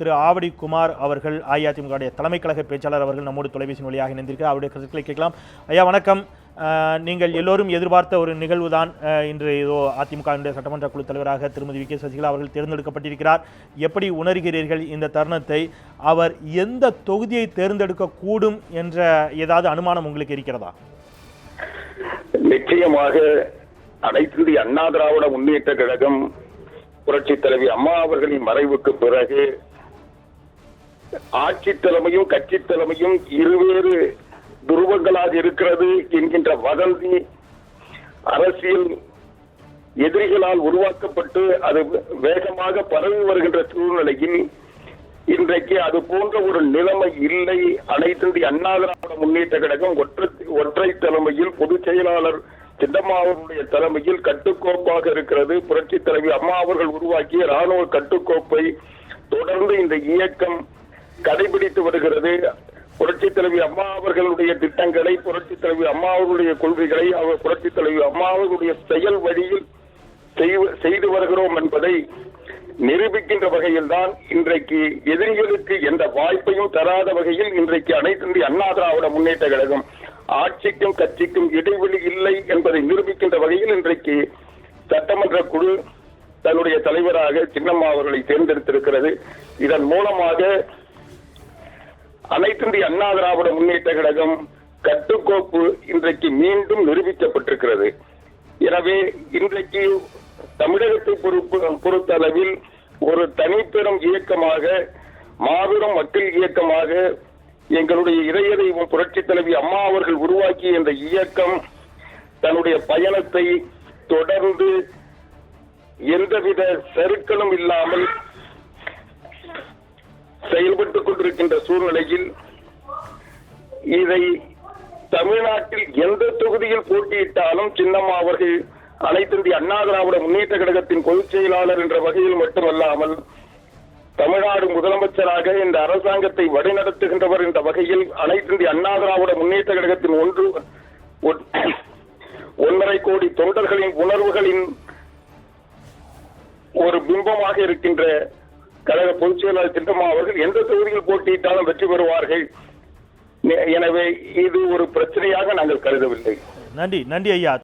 திரு ஆவடி குமார் அவர்கள் அஇஅதிமுக தலைமை கழக பேச்சாளர் அவர்கள் நம்மோடு தொலைபேசி வழியாக இணைந்திருக்கிறார். அவருடைய கருத்துக்களை கேட்கலாம். ஐயா வணக்கம். நீங்கள் எல்லோரும் எதிர்பார்த்த ஒரு நிகழ்வு தான் இன்று ஏதோ அதிமுக சட்டமன்ற குழு தலைவராக திருமதி வி கே சசிகலா அவர்கள் தேர்ந்தெடுக்கப்பட்டிருக்கிறார். எப்படி உணர்கிறீர்கள் இந்த தருணத்தை? அவர் எந்த தொகுதியை தேர்ந்தெடுக்கக்கூடும் என்ற ஏதாவது அனுமானம் உங்களுக்கு இருக்கிறதா? நிச்சயமாக அனைத்து இந்திய அண்ணா திராவிட முன்னேற்ற கழகம் புரட்சி தலைவி அம்மா அவர்களின் மறைவுக்கு பிறகு ஆட்சி தலைமையும் கட்சி தலைமையும் இருவேறு துருவங்களாக இருக்கிறது என்கின்ற வதந்தி அரசியல் எதிரிகளால் உருவாக்கப்பட்டு அது வேகமாக பரவி வருகின்ற சூழ்நிலையில் இன்றைக்கு அது போன்ற ஒரு நிலைமை இல்லை. அனைத்து இந்திய அண்ணா திராவிட முன்னேற்ற கழகம் ஒற்றை ஒற்றை தலைமையில் பொதுச் செயலாளர் சின்னம்மா அவர்களுடைய தலைமையில் கட்டுக்கோப்பாக இருக்கிறது. புரட்சி தலைவி அம்மா அவர்கள் உருவாக்கிய ராணுவ கட்டுக்கோப்பை தொடர்ந்து இந்த இயக்கம் கடைபிடித்து வருகிறது. புரட்சி தலைவி அம்மா அவர்களுடைய திட்டங்களை புரட்சி தலைவி அம்மா அவர்களுடைய கொள்கைகளை அவர் புரட்சி தலைவி அம்மா அவர்களுடைய செயல் வழியில் செய்வ- செய்து வருகிறோம் என்பதை நிரூபிக்கின்ற வகையில் தான் இன்றைக்கு எதிரிகளுக்கு எந்த வாய்ப்பையும் தராத வகையில் இன்றைக்கு அனைத்து இந்திய அண்ணா திராவிட முன்னேற்ற கழகம் ஆட்சிக்கும் கட்சிக்கும் இடைவெளி இல்லை என்பதை நிரூபிக்கின்ற வகையில் இன்றைக்கு சட்டமன்ற குழு தன்னுடைய தலைவராக சின்னம்மா அவர்களை தேர்ந்தெடுத்திருக்கிறது. இதன் மூலமாக அனைத்து இந்திய அண்ணா திராவிட முன்னேற்ற கழகம் கட்டுக்கோப்பு இன்றைக்கு மீண்டும் நிரூபிக்கப்பட்டிருக்கிறது. எனவே இன்றைக்கு தமிழகத்தை பொறுப்பு பொறுத்தளவில் ஒரு தனிப்பெரும் இயக்கமாக மாபெரும் மக்கள் இயக்கமாக எங்களுடைய இதய தெய்வம் புரட்சி தலைவி அம்மா அவர்கள் உருவாக்கிய இந்த இயக்கம் தன்னுடைய பயணத்தை தொடர்ந்து எந்தவித சருக்களும் இல்லாமல் செயல்பட்டுக் கொண்டிருக்கின்ற சூழ்நிலையில் இதை தமிழ்நாட்டில் எந்த தொகுதியில் போட்டியிட்டாலும் சின்னம்மா அவர்கள் அனைத்து இந்திய அண்ணா திராவிட முன்னேற்ற கழகத்தின் பொதுச் செயலாளர் என்ற வகையில் மட்டுமல்லாமல் தமிழ்நாடு முதலமைச்சராக இந்த அரசாங்கத்தை வழிநடத்துகின்றவர் என்ற வகையில் அனைத்து இந்திய அண்ணா திராவிட முன்னேற்ற கழகத்தின் ஒன்று ஒன்றரை கோடி தொண்டர்களின் உணர்வுகளின் ஒரு பிம்பமாக இருக்கின்ற கழக பொதுச் செயலாளர் திட்டமா அவர்கள் எந்த தொகுதியில் போட்டியிட்டாலும் வெற்றி பெறுவார்கள். எனவே இது ஒரு பிரச்சனையாக நாங்கள் கருதவில்லை. நன்றி நன்றி ஐயா.